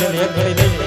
છેલ્લે એક ઘડી લઈ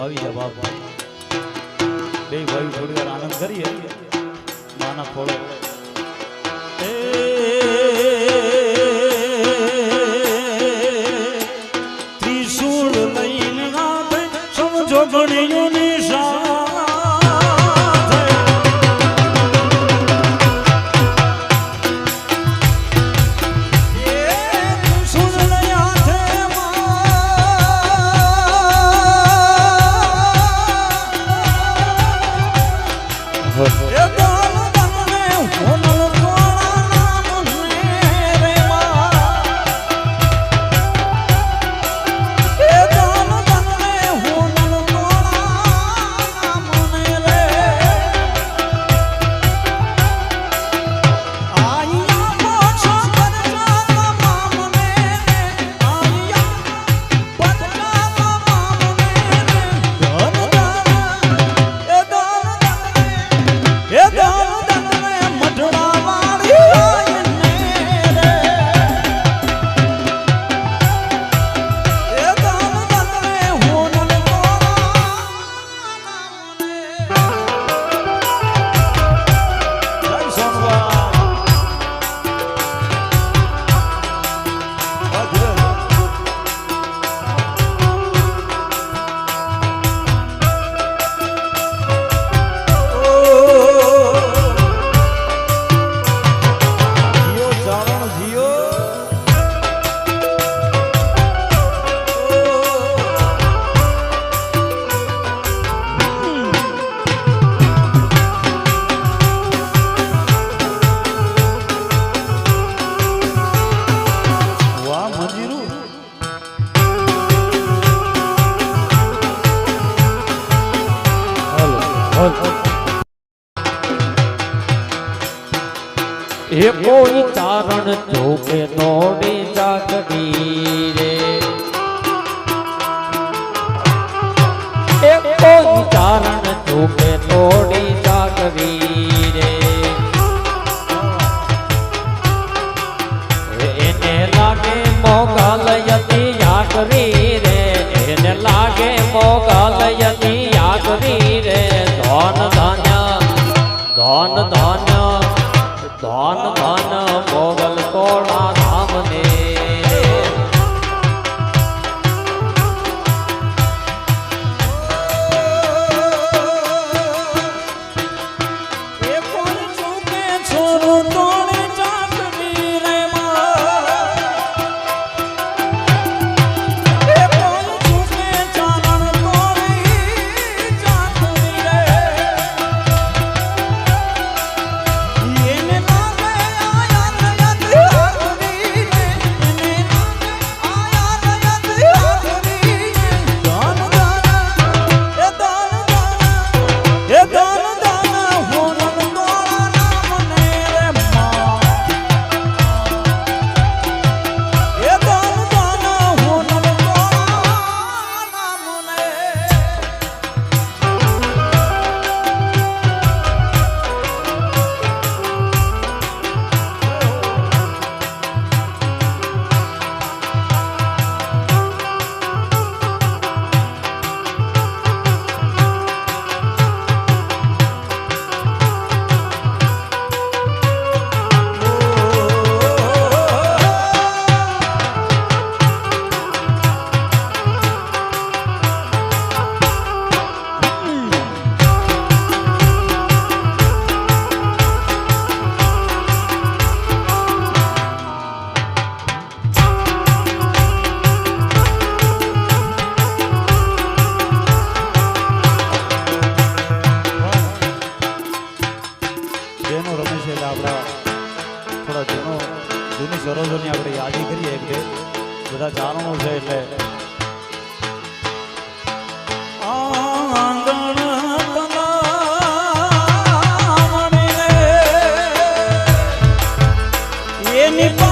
તું આવી જા બાપ બે ભાઈ થોડી વાર આનંદ કરીએ. માના ખોળો ત્રિશુળ લઈને સમજો ગણ્યો નિશા હે કોઈ તારણ જોકે દોડી જાગડી રે. એ કોઈ તારણ જોકે દોડી જાગડી રે. એને લાગે મોગલયતી યાકરી રે. એને લાગે મોગ Vieni pa